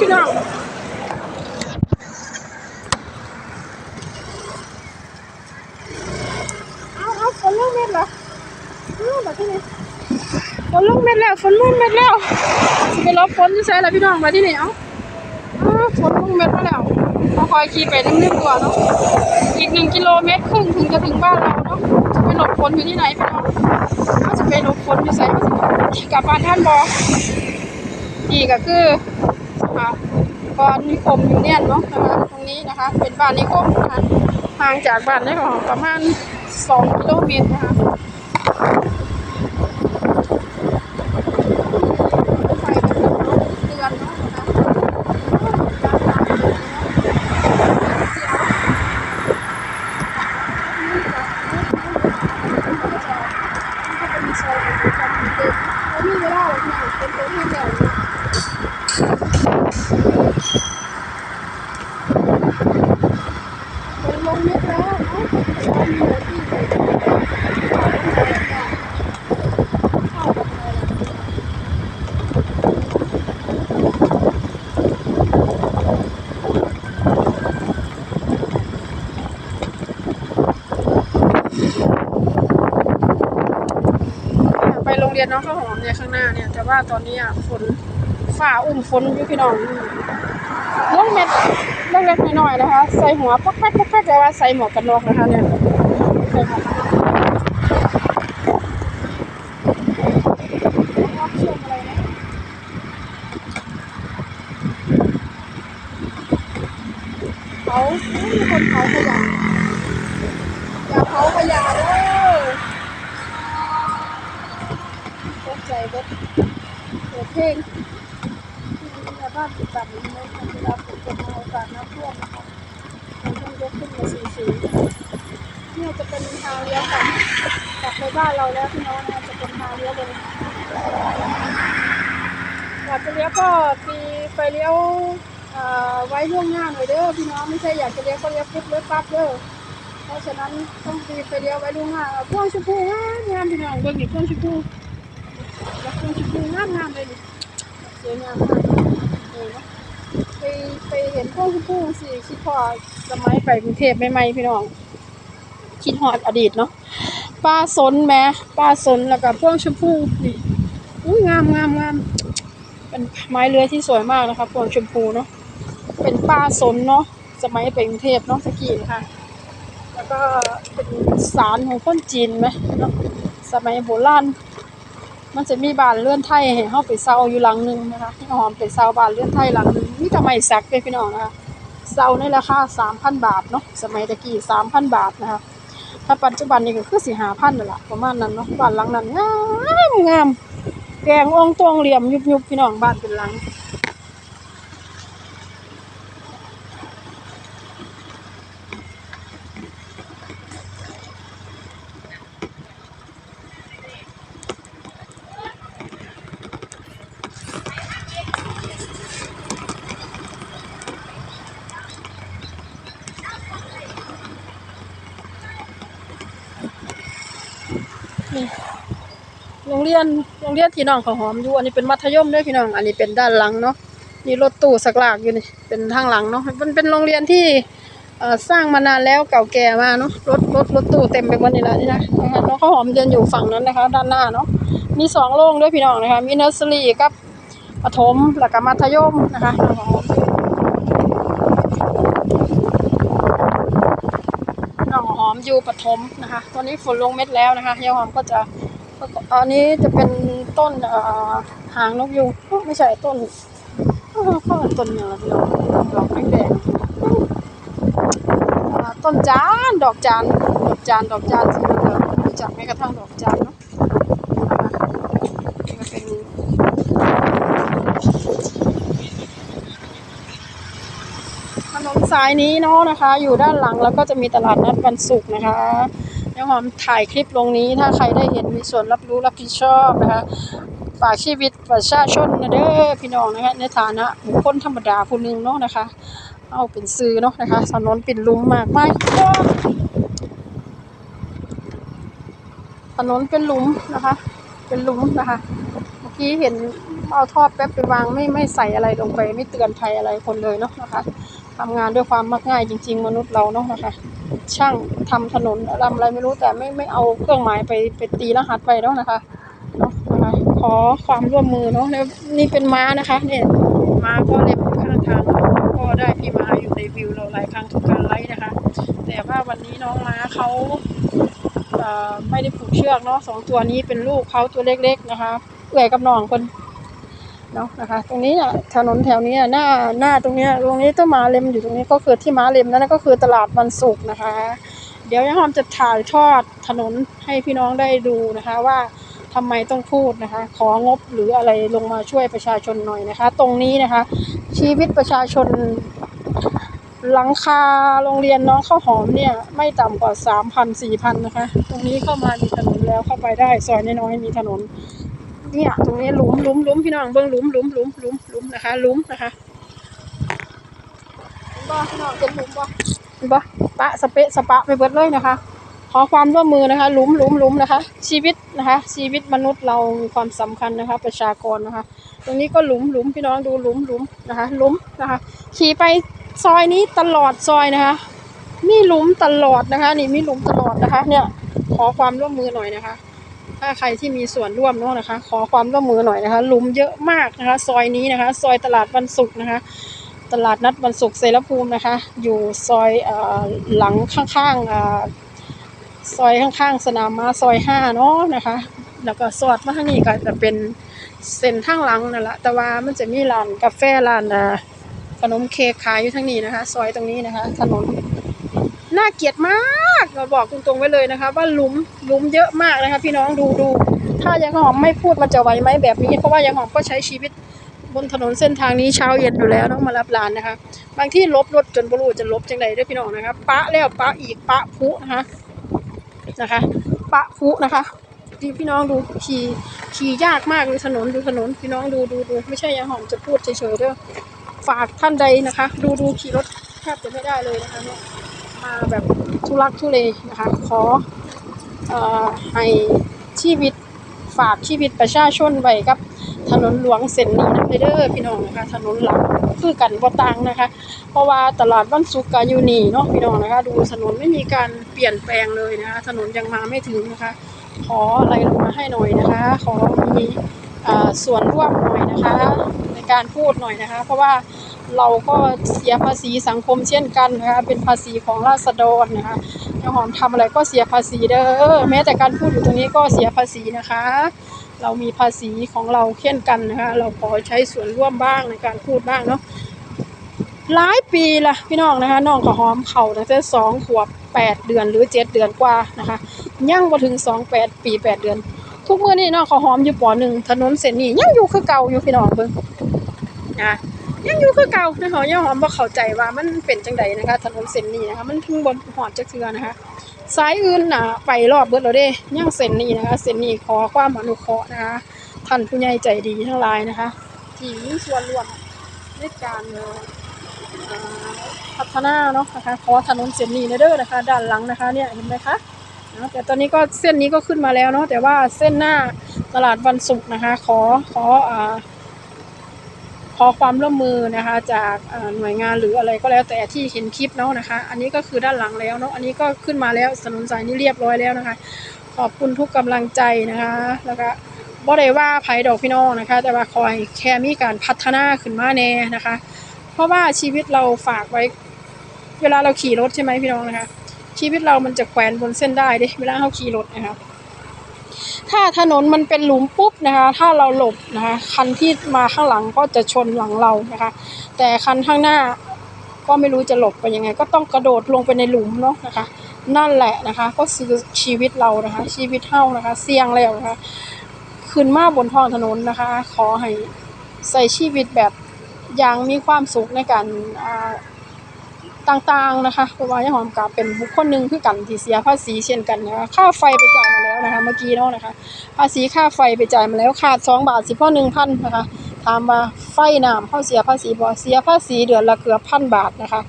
พี่น้องเอาเอาฝนลงเม็ดเหรอเอาแบบที่นี่ฝนลงเม็ดแล้วฝนลงเม็ดแล้วสิไปรบฝนที่ใส่ละพี่น้องมาที่นี่เอาเอาฝนลงเม็ดมาแล้วเราคอยขี่ไปนิ่มๆก่อนเนาะอีกหนึ่งกิโลเมตรครึ่งถึงจะถึงบ้านเราเนาะจะไปหลบฝนอยู่ที่ไหนพี่น้องถ้าจะไปหลบฝนอยู่ใส่กลับบ้านท่านบอนี่ก็คือ อ่าบ้านนิคมยูเนียนเนาะนะคะตรงนี้นะคะ เป็นบ้านนิคมนะคะห่างจากบ้านได้ก็ประมาณ2กิโลเมตรนะคะเป็นเดือนเนาะนะคะมีเวลาเป็นตัวที่ใหญ่เดแล้ว ไปเลยไปโรงเรียนน้องข้าวหอมเนี่ยข้างหน้าเนี่ย แต่ว่าตอนนี้อะฝน ฝ่าอุ้มฝนอยู่พี่น้องลงเม็ดเล็กๆน้อยๆนะคะ ใส่หัวปักแป๊กปักแป๊กแต่ว่าใส่หมวกกันน็อกนะคะเนี่ยใส่หมวกกันน็อกน็อกเชื่มีคนเผาขยะอย่าเผาขยะเด้อตกใจเบิดเปิดเพลง ที่ในบ้านติดต่ำในเวลาฝนตกมาโอกาสน้ำท่วมนะคะมันต้องยกขึ้นมาสูงๆเนี่ยจะเป็นทางเลี้ยวกลับกลับในบ้านเราแล้วพี่น้องนะคะจะเป็นทางเลี้ยวเลยอยากจะเลี้ยวก็ตีไฟเลี้ยวไว้ล่วงหน้าหน่อยเด้อพี่น้องไม่ใช่อยากจะเลี้ยวก็เลี้ยวปุ๊บเลี้ยวปั๊บเด้อเพราะฉะนั้นต้องตีไฟเลี้ยวไว้ล่วงหน้าพวงชมพูงามงามพี่น้องเบิ่งนี่พวงชมพูแล้วพวงชมพูงามงามเลยสวยงามมาก เออเนาะไปไปเห็นพวกชมพู่สิคิดพอสมัยไปกรุงเทพใหม่ๆพี่น้อง คิดฮอดอดีตเนาะป้าสนแหม่ป้าสนแล้วก็พวกชมพู่นี่อุ้ยงามงามงามเป็นไม้เลื้อยที่สวยมากนะคะพวงชมพูเนาะเป็นป้าสนเนาะสมัยไปกรุงเทพเนาะตะกี้นะคะแล้วก็เป็นสารของคนจีนไหมเนาะสมัยโบราณ มันจะมีบานเลื่อนไทยให้เฮาไปเซาอยู่หลังหนึงนะคะที่หอมไปเซาบานเลื่อนไทยหลังหนึงนี่ทำไม้สักเด้พี่น้องนะคะเซาในราคา3,000 บาทเนาะสมัยตะกี้3,000 บาทนะคะถ้าปัจจุบันนี้ก็คือสิ5,000นั่นแหละประมาณนั้นเนาะบ้านหลังนั้นงามงามแกงอ่องตวงเหลี่ยมยุบๆพี่น้องบ้านเป็นหลัง รงเรียนโรงเรียนที่น้องเขาหอมอยู่อันนี้เป็นมัธยมด้วยพี่น้อง อันนี้เป็นด้านหลังเนาะนี่รถตู้สักลากอยู่นี่เป็นทางหลังเนาะมันเป็นโรงเรียนที่สร้างมานานแล้วเก่าแก่มาเนาะรถรถรถตู้เต็มไปหมดนี่ละนี่นะนะคะน้องข้าวหอมเรียนอยู่ฝั่งนั้นนะคะ ด้านหน้าเนาะมีสองโรงด้วยพี่น้องนะคะมีเนอร์เซอรี่กับประถมแล้วก็มัธยมนะคะน้องหอมอยู่ประถมนะคะ ตอนนี้ฝนลงเม็ดแล้วนะคะยายหอมก็จะ อันนี้จะเป็นต้นหางนกยูงไม่ใช่ต้นก็ต้นอย่างไรพี่น้องดอกแดงต้นจานดอกจานดอกจานดอกจานสีเหลืองรู้จักแม้กระทั่งดอกจานเนาะเป็นถนนสายนี้เนาะนะคะ อยู่ด้านหลังแล้วก็จะมีตลาดนัดวันศุกร์นะคะ น้องหอมถ่ายคลิปลงนี้ถ้าใครได้เห็นมีส่วนรับรู้รับผิดชอบนะคะฝากชีวิตประชาชนนะเด้อพี่น้องนะคะในฐานะบุคคลธรรมดาผู้หนึ่งเนาะนะคะ เอาเป็นซื้อเนาะนะคะถนนเป็นลุมมากมายถนนเป็นหลุมนะคะ เป็นหลุมนะคะ เมื่อกี้เห็นเอาท่อแป๊บไปวางไม่ไม่ใส่อะไรลงไป ไม่เตือนภัยอะไรคนเลยเนาะนะคะทำงานด้วยความมักง่ายจริง ๆ มนุษย์เราเนาะนะคะ ช่างทำถนนทำอะไรไม่รู้แต่ไม่ไม่เอาเครื่องหมายไปไปตีรหัสไปเนาะนะคะนะคะขอความร่วมมือเนาะแล้วนี่เป็นม้านะคะเนี่ยม้าก็เล็บข้างทางก็ได้พี่ม้าอยู่ในวิวเราหลายครั้งทุกการไลฟ์นะคะ แต่ว่าวันนี้น้องม้าเขาเอ่อไม่ได้ผูกเชือกเนาะสองตัวนี้เป็นลูกเขาตัวเล็กๆนะคะเอื่อยกับน้องคน เนาะนะคะ ตรงนี้น่ะถนนแถวนี้หน้าหน้าตรงนี้ตรงนี้ต้นม้าเล็มอยู่ตรงนี้ก็คือที่ม้าเล็มนั่นก็คือตลาดวันศุกร์นะคะ เดี๋ยวยาหอมจะถ่ายทอดถนนให้พี่น้องได้ดูนะคะว่าทำไมต้องพูดนะคะ ของบหรืออะไรลงมาช่วยประชาชนหน่อยนะคะ ตรงนี้นะคะ ชีวิตประชาชนหลังคาโรงเรียนน้องข้าวหอมเนี่ย ไม่ต่ำกว่าสามพันสี่พันนะคะ ตรงนี้เข้ามามีถนนแล้วเข้าไปได้ซอยน้อยๆมีถนน เนี่ยตรงนี้หลุมหลุมหลุมพี่น้องเบิ้งหลุมหลุมหลุมหลุมหลุมนะคะหลุมนะคะเห็นบ่พี่น้องเป็นหลุมบ่เห็นบ่ปะสเปะสปะไปเบิดเลยนะคะ ขอความร่วมมือนะคะ หลุมหลุมหลุมนะคะ ชีวิตนะคะ ชีวิตมนุษย์เรามีความสำคัญนะคะ ประชากรนะคะ ตรงนี้ก็หลุมหลุมพี่น้องดูหลุมหลุมนะคะหลุมนะคะ ขี่ไปซอยนี้ตลอดซอยนะคะมีหลุมตลอดนะคะ นี่มีหลุมตลอดนะคะ เนี่ยขอความร่วมมือหน่อยนะคะ ถ้าใครที่มีส่วนร่วมเนาะนะคะ ขอความร่วมมือหน่อยนะคะหลุมเยอะมากนะคะ ซอยนี้นะคะ ซอยตลาดวันศุกร์นะคะ ตลาดนัดวันศุกร์เสรภูมินะคะ อยู่ซอยอหลังข้างๆซอยข้างๆ สนามม้าซอยห้าเนาะนะคะ แล้วก็สอดมาทางนี้ก็จะเป็นเส้นทางหลังนั่นแหละแต่ว่ามันจะมีร้านกาแฟร้านขนมเค้กขายอยู่ทางนี้นะคะ ซอยตรงนี้นะคะ ถนน น่าเกลียดมากเราบอกตรงๆไว้เลยนะคะ ว่าหลุมหลุมเยอะมากนะคะ พี่น้องดูดูถ้ายังหอมไม่พูดมันจะไหวไหมแบบนี้ เพราะว่ายังหอมก็ใช้ชีวิตบนถนนเส้นทางนี้เช้าเย็นอยู่แล้วต้องมารับลานนะคะ บางที่ลบรถจนบรูจะลบจังไดด้วยพี่น้องนะคะปะแล้วปะอีกปะพุนะคะนะคะปะพุนะคะที่พี่น้องดูขี่ขี่ยากมากเลยถนนดูถนนพี่น้องดูดูดูไม่ใช่ยังหอมจะพูดเฉยๆเด้อฝากท่านใดนะคะ ดูดูขี่รถแทบจะไม่ได้เลยนะคะเนี่ย มาแบบทุลักทุเลนะคะ ขอเอ่อให้ชีวิตฝากชีวิตประชาชนไว้กับถนนหลวงเส้นนี้นะเด้อพี่น้องนะคะ ถนนหลักคือกันบ่ต่างนะคะ เพราะว่าตลาดวันศุกก็อยู่นี่เนาะพี่น้องนะคะ ดูถนนไม่มีการเปลี่ยนแปลงเลยนะคะ ถนนยังมาไม่ถึงนะคะ ขออะไรลงมาให้หน่อยนะคะ ขอมีอ่าส่วนร่วมหน่อยนะคะ ในการพูดหน่อยนะคะ เพราะว่า เราก็เสียภาษีสังคมเช่นกันนะคะเป็นภาษีของราษฎรนะคะเจ้าหอมทำอะไรก็เสียภาษีเด้อแม้แต่การพูดอยู่ตรงนี้ก็เสียภาษีนะคะ เรามีภาษีของเราเช่นกันนะคะเราขอใช้ส่วนร่วมบ้างในการพูดบ้างเนาะหลายปีละพี่น้องนะคะน้องก็หอมเข่าตั้งแต่สองขวบแปดเดือนหรือเจ็ดเดือนกว่านะคะยังบ่ถึงสองแปดปีแปดเดือน ทุกเมื้อนี้น้องเขาหอมอยู่ปอหนึ่งถนนเส้นนี้ยังอยู่คือเก่าอยู่พี่น้องเบิ่งนะ ยังอยู่คือเก่านะคะยังหอมบ่เข้าใจว่ามันเป็นจังใดนะคะถนนเส้นนี้นะคะ มันเพิ่งบนหอดจักเทือนะคะสายอื่นน่ะไปรอบเบิดแล้วเด้ยังเส้นนี้นะคะเส้นนี้ขอความอนุเคราะห์นะคะท่านผู้ใหญ่ใจดีทั้งหลายนะคะ ที่มีส่วนร่วมในการเอ่อเอ่อพัฒนาเนาะนะคะขอถนนเส้นนี้เด้อนะคะ ด้านหลังนะคะเนี่ยเห็นไหมคะนะแต่ตอนนี้ก็เส้นนี้ก็ขึ้นมาแล้วเนาะแต่ว่าเส้นหน้าตลาดวันศุกร์นะคะ ขอขออ่า ขอความร่วมมือนะคะ จากหน่วยงานหรืออะไรก็แล้วแต่ที่เห็นคลิปเนาะนะคะ อันนี้ก็คือด้านหลังแล้วเนาะอันนี้ก็ขึ้นมาแล้วถนนสายนี้เรียบร้อยแล้วนะคะ ขอบคุณทุกกำลังใจนะคะ แล้วก็บ่ได้ว่าไผดอกพี่น้องนะคะ แต่ว่าคอยแค่มีการพัฒนาขึ้นมาแน่นะคะ เพราะว่าชีวิตเราฝากไว้ เวลาเราขี่รถใช่ไหมพี่น้องนะคะ ชีวิตเรามันจะแขวนบนเส้นได้เด้เวลาเราขี่รถนะคะ ถ้าถนนมันเป็นหลุมปุ๊บนะคะ ถ้าเราหลบนะคะ คันที่มาข้างหลังก็จะชนหลังเรานะคะ แต่คันข้างหน้าก็ไม่รู้จะหลบไปยังไง ก็ต้องกระโดดลงไปในหลุมเนาะนะคะ นั่นแหละนะคะ ก็คือชีวิตเรานะคะ ชีวิตเฮานะคะ เสี่ยงแล้วนะคะขึ้นมาบนท้องถนนนะคะ ขอให้ใส่ชีวิตแบบอย่างมีความสุขในการอ่า ต่างๆนะคะเพราะว่าย่าหอมกับเป็นบุคคลหนึ่งคือกันที่เสียภาษีเช่นกันนะคะค่าไฟไปจ่ายมาแล้วนะคะ เมื่อกี้เนาะนะคะภาษีค่าไฟไปจ่ายมาแล้วขาดสองบาทสิบพ่อหนึ่งพันนะคะถามว่าไฟน้ำเขาเสียภาษีบ่เสียภาษีเดือนละเกือบพันบาทนะคะ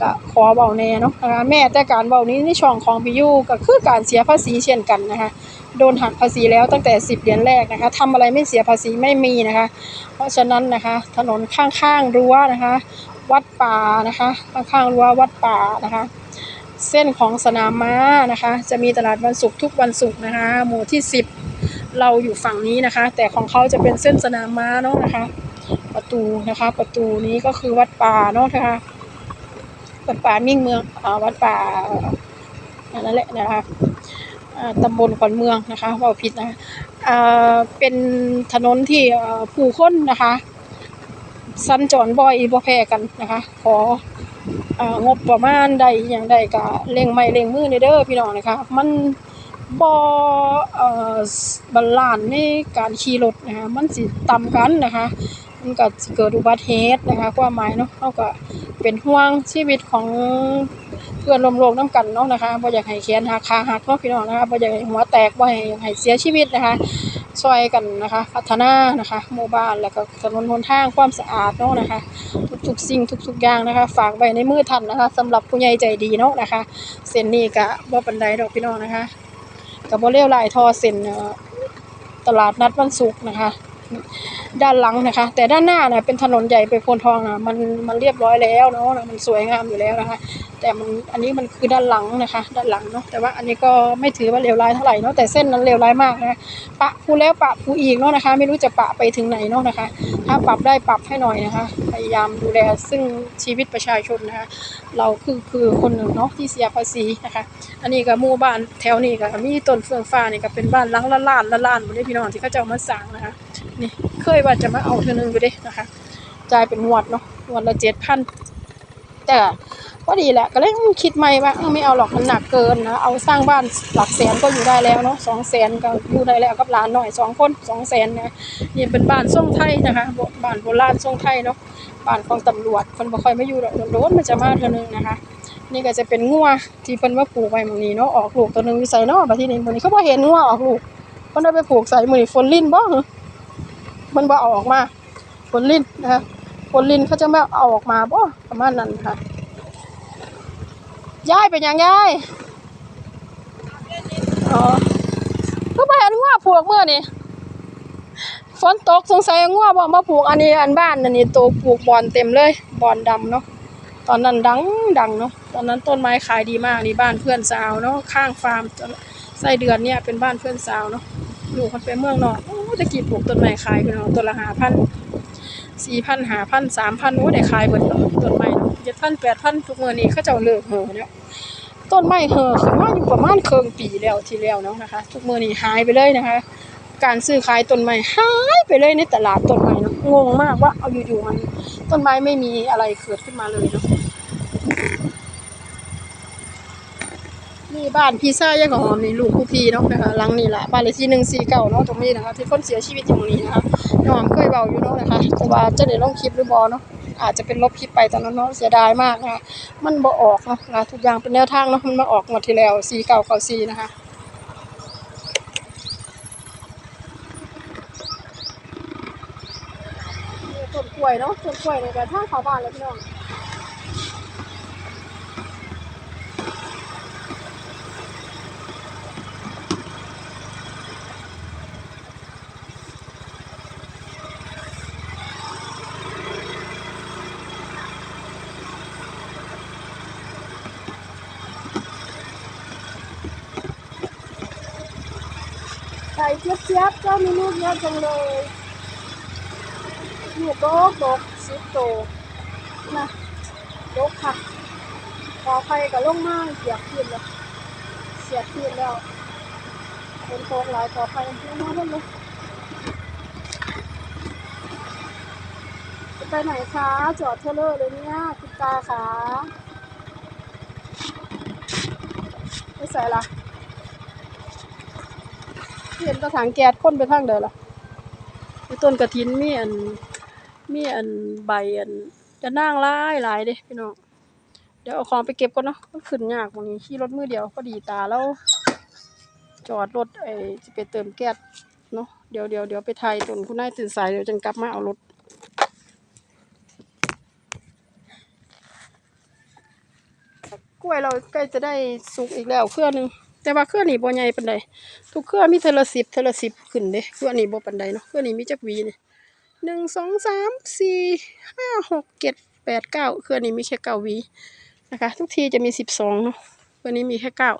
ก็ขอเว้าแน่เนาะนะคะแม้แต่การเว้านี้ในช่องของพี่ยูก็คือการเสียภาษีเช่นกันนะคะโดนหักภาษีแล้วตั้งแต่ 10 เดือนแรกนะคะทำอะไรไม่เสียภาษีไม่มีนะคะ เพราะฉะนั้นนะคะ ถนนข้างๆรั้วนะคะ วัดป่านะคะข้างๆรั้ววัดป่านะคะ เส้นของสนามม้านะคะ จะมีตลาดวันศุกร์ทุกวันศุกร์นะคะ หมู่ที่ 10 เราอยู่ฝั่งนี้นะคะ แต่ของเขาจะเป็นเส้นสนามม้าเนาะนะคะ ประตูนะคะ ประตูนี้ก็คือวัดป่าเนาะนะคะวัดป่ามิ่งเมืองอ่าวัดป่าอนั่นแหละนะคะตำบลขวัญเมืองนะคะเว่าผิดนะะเป็นถนนที่ผู้คนนะคะ สัญจรบ่อยบ่แพ้กันนะคะขอเอ่องบประมาณใดอย่างใดก็เล่งไม่เล่งมือในเด้อพี่น้องนะคะ มันบ่เอ่อบาลานในการขี่รถนะคะ มันสิต่ำกันนะคะ มันก็เกิดอุบัติเหตุนะคะความหมายเนาะเราก็เป็นห่วงชีวิตของเพื่อนรวมโลกนํกันเนาะนะคะบ่อยากให้แขนหักขาหักเนาะพี่น้องนะคะบ่อยากให้หัวแตกบ่ให้ให้เสียชีวิตนะคะช่วยกันนะคะ พัฒนานะคะหมู่บ้านแล้วก็ถนนหนทางความสะอาดเนาะนะคะ ทุกๆสิ่งทุกๆอย่างนะคะ ฝากไว้ในมือท่านนะคะสำหรับผู้ใหญ่ใจดีเนาะนะคะ เส้นนี้ก็บ่ปานใดดอกพี่น้องนะคะก็บ่เลียวลายทอเส้นตลาดนัดวันศุกร์นะคะ ด้านหลังนะคะ แต่ด้านหน้าน่ะเป็นถนนใหญ่ไปโพนทองน่ะมันมันเรียบร้อยแล้วเนาะมันสวยงามอยู่แล้วนะคะ แต่มันอันนี้มันคือด้านหลังนะคะ ด้านหลังเนาะแต่ว่าอันนี้ก็ไม่ถือว่าเลวร้ายเท่าไหร่เนาะแต่เส้นนั้นเลวร้ายมากนะคะปะผู้แล้วปะผู้อีกเนาะนะคะ ไม่รู้จะปะไปถึงไหนเนาะนะคะ ถ้าปรับได้ปรับให้หน่อยนะคะ พยายามดูแลซึ่งชีวิตประชาชนนะคะ เราคือคือคนหนึ่งเนาะที่เสียภาษีนะคะ อันนี้ก็หมู่บ้านแถวนี้ก็มีต้นเฟืองฟ้านี่ก็เป็นบ้านหลังละล้านละล้านหมดเลยพี่น้องที่เขาจะเอามาสร้างนะคะ นี่เคยว่าจะมาเอาเธอนึงอยู่เด้นะคะจ่ายเป็นงวดเนาะงวดละเจ็ดพันแต่ก็ดีแหละก็เลยคิดใหม่ว่าไม่เอาหรอกมันหนักเกินนะเอาสร้างบ้านหลักแสนก็อยู่ได้แล้วเนาะสองแสนก็อยู่ได้แล้วกับหลานหน่อยสองคนสองแสนนะนี่เป็นบ้านทรงไทยนะคะบ้านโบราณทรงไทยเนาะบ้านของตำรวจคนบ่ค่อยมาอยู่ดอกโดนมันจะมาเธอนึงนะคะ นี่ก็จะเป็นงัวที่เพิ่นมาปลูกไว้หมื้นี้เนาะออกลูกตัวหนึงอยู่ไสเนาะบัดทีนี้มื้อนี้เขาบ่เห็นงัวออกลูกเพิ่นเอาไปปลูกใส่มื้อนี้ฝนลิ้นบ่เหรอ มันบ่เอาออกมาผลลิ้นนะคะผลลิ้นเขาจะไม่เอาออกมาบ่ประมาณนั้นค่ะย้ายเป็นหยังยายอ๋อก็ไปเห็นงัวผูกเมื่อนี่ฝนตกสงสัยงัวบ่มาผูกอันนี้อันบ้านอันนี้โตปลูกบอนเต็มเลยบอนดำเนาะตอนนั้นดังดังเนาะตอนนั้นต้นไม้ขายดีมากนี่บ้านเพื่อนสาวเนาะข้างฟาร์มไส้เดือนเนี่ยเป็นบ้านเพื่อนสาวเนาะลูกมันไปเมืองนอก ตะกี้ปลูกต้นไม้ขายพี่น้องต้นละห้าพันสี่พันห้าพันสามพันโอ้ได้ขายเบิดต้นไม้เจ็ดพันแปดพันทุกเมื้อนี้เขาเจ้าเลิกเห่อเนี่ยต้นไม้เห่อขึ้นมาอยู่ประมาณครึ่งปีแล้วทีแล้วเนาะนะคะ ทุกเมื้อนี้หายไปเลยนะคะ การซื้อขายต้นไม้หายไปเลยในตลาดต้นไม้เนาะงงมากว่าเอาอยู่ๆมันต้นไม้ไม่มีอะไรเกิดขึ้นมาเลยเนาะ นี่บ้านพี่ชายยายของหอมนี่ลูกผู้พี่เนาะนะคะหลังนี่ล่ะบ้านเลขที่หนึ่งสี่เก้าเนาะตรงนี้นะคะ ที่คนเสียชีวิตอยู่ตรงนี้นะคะน้องหอมเคยเบาอยู่เนาะนะคะแต่ว่าจะได้ลงคลิปหรือบอเนาะอาจจะเป็นลบคลิปไปตอนนั้นเนาะเสียดายมากนะคะมันบ่ออกเนาะนะทุกอย่างเป็นแนวทางเนาะมันมาออกงวดที่แล้วสี่เก้าเก้าสี่นะคะนี่ต้นกล้วยเนาะต้นกล้วยในกระทั่งเขาบ้านเลยพี่น้อง ก่เจี๊ยบเจี๊ยบเจ้ามีลูกเยอะจังเลยลูกโดกโดกสิบโตนะโดกค่ะขอไฟกับลงมากเสียบขึ้นแล้วเสียบขึ้นแล้วเป็นโตหลายขอไฟลงมาเพิ่มเลยจะไปไหนคะจอดเทเลอร์เลยเนี่ยคุณตาคะไม่ใส่ละ เห็นกระถางแก๊สพ่นไปทางเดียวล่ะต้นกระถินมีอันมีอันใบอันจะนั่งหลายหลายเด้พี่น้องเดี๋ยวเอาของไปเก็บก่อนเนาะมันขึ้นยากตรงนี้ขี่รถมือเดียวพอดีตาแล้ว จอดรถไอ้จะไปเติมแก๊สเนาะเดี๋ยวเดี๋ยวเดี๋ยวไปถ่ายตนคุณนายตื่นสายเดี๋ยวจังกลับมาเอารถกล้วยเราใกล้จะได้สุกอีกแล้วเครือหนึง แต่ว่าเครื่องนี้บ่ใหญ่ปานใดทุกเครื่องมีเทอละสิบเทอละสิบขึ้นเด้เครื่องนี้บ่ปานใดเนาะเครื่องนี้มีจักวีนี่หนึ่งสองสามสี่ห้าหกเจ็ดแปดเก้าเครื่องนี้มีแค่เก้าวีนะคะ ทุกทีจะมีสิบสองเนาะเครือนี้มีแค่เก้า